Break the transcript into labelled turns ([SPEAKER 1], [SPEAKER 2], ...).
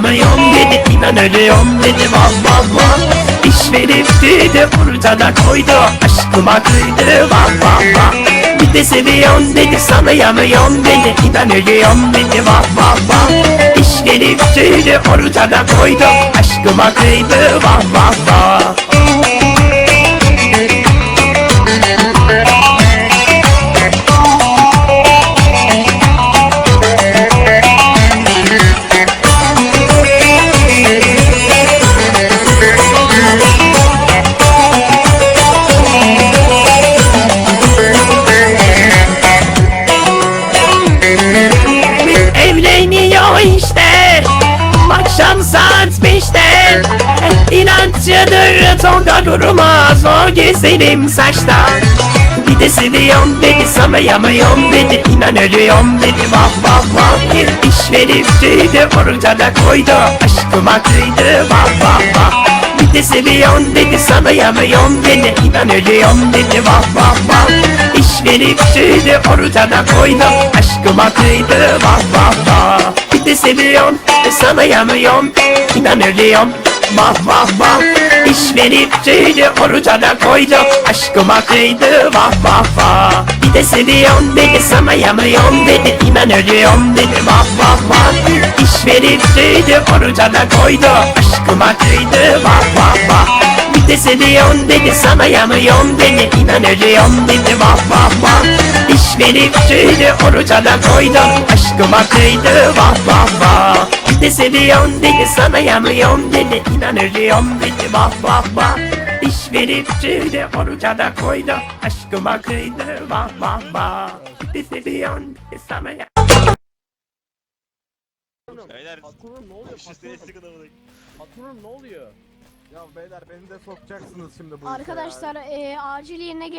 [SPEAKER 1] yapamıyorum dedi İnanıyorum dedi vah vah vah İş verip dedi ortada koydu Aşkıma kıydı vah vah Bir de seviyorum dedi sana yanıyorum dedi İnanıyorum dedi vah vah vah İş verip dedi ortada koydu Aşkıma kıydı vah vah Akşam saat beşte. İnatçıdır tonda durmaz O güzelim saçta. Bir de seviyorum dedi sanayamıyorum dedi İnanıyorum dedi. Vah vah vah Bir iş verip dedi ortada koydu Aşkıma kıydı vah vah vah Bir de seviyorum dedi sanayamıyorum dedi İnanıyorum dedi. Vah vah vah İş verip dedi ortada koydu Aşkıma kıydı vah vah vah de seviyorum ve sanayamıyorum İnanıyorum vah vah vah İş verip dedi ortada koydu Aşkıma kıydı. Vah vah vah Bir de seviyorum dedi sanayamıyorum dedi İnanıyorum dedi. Vah vah vah İş verip dedi ortada koydu Aşkıma kıydı. Vah vah vah bir de seviyorum dedi sana yanıyorum dedi. İnanıyorum dedi vah vah vah. İş verip dedi ortada koydum Aşkıma kıydı vah vah vah. Bir de seviyorum dedi sana yanıyorum dedi. İnanıyorum dedi vah vah vah. İş verip dedi ortada koydum Aşkıma kıydı vah vah vah. Bir de seviyorum dedi sana ya
[SPEAKER 2] Beyler
[SPEAKER 3] Patronum ne oluyor? Patronum ne oluyor?
[SPEAKER 4] Ya beyler beni de sokacaksınız şimdi bu.
[SPEAKER 5] Arkadaşlar eee acil yerine gel